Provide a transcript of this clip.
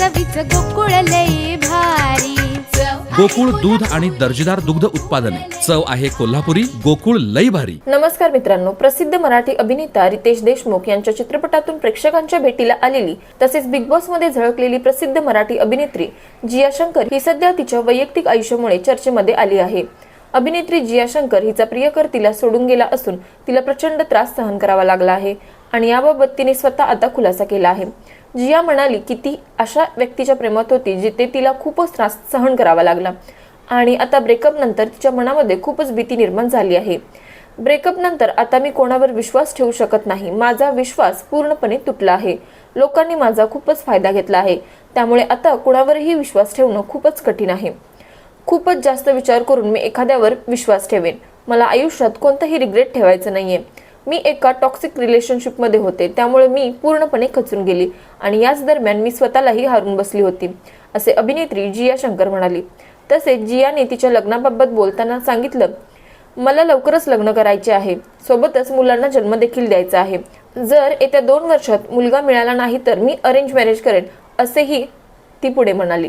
चवीच गोकुळ लई भारी. गोकुळ दूध आणि दर्जेदार दुग्ध उत्पादने. चव आहे कोल्हापुरी गोकुळ लई भारी. नमस्कार मित्रांनो प्रसिद्ध मराठी अभिनेता रितेश देशमुख यांच्या चित्रपटातून प्रेक्षकांच्या भेटीला आलेली तसेच बिग बॉसमध्ये झळकलेली प्रसिद्ध मराठी अभिनेत्री जिया शंकर ही सध्या तिच्या वैयक्तिक आयुष्यामुळे चर्चेमध्ये आली आहे. अभिनेत्री जिया शंकर हिचा प्रियकर तिला सोडून गेला असून तिला प्रचंड त्रास सहन करावा लागला आहे. आणि याबाबत तिने स्वतः आता खुलासा केला आहे. जिया म्हणाली की ती अशा व्यक्तीच्या प्रेमात होती जिथे तिला खूपच त्रास सहन करावा लागला. आणि आता ब्रेकअप नंतर तिच्या मनामध्ये खूपच भीती निर्माण झाली आहे. ब्रेकअप नंतर आता मी कोणावर विश्वास ठेवू शकत नाही. माझा विश्वास पूर्णपणे तुटला आहे. लोकांनी माझा खूपच फायदा घेतला आहे. त्यामुळे आता कोणावरही विश्वास ठेवणं खूपच कठीण आहे. खूपच जास्त विचार करून मी एखाद्यावर विश्वास ठेवेन. मला आयुष्यात कोणतंही रिग्रेट ठेवायचं नाहीये. मी एका टॉक्सिक रिलेशनशिपमध्ये होते. त्यामुळे मी पूर्णपणे खचून गेली आणि याच दरम्यान मी स्वतःलाही हारून बसली होती असे अभिनेत्री जिया शंकर म्हणाली. तसेच जियाने तिच्या लग्नाबाबत बोलताना सांगितलं मला लवकरच लग्न करायचे आहे. सोबतच मुलांना जन्म देखील द्यायचा आहे. जर येत्या दोन वर्षात मुलगा मिळाला नाही तर मी अरेंज मॅरेज करेन असेही ती पुढे म्हणाली.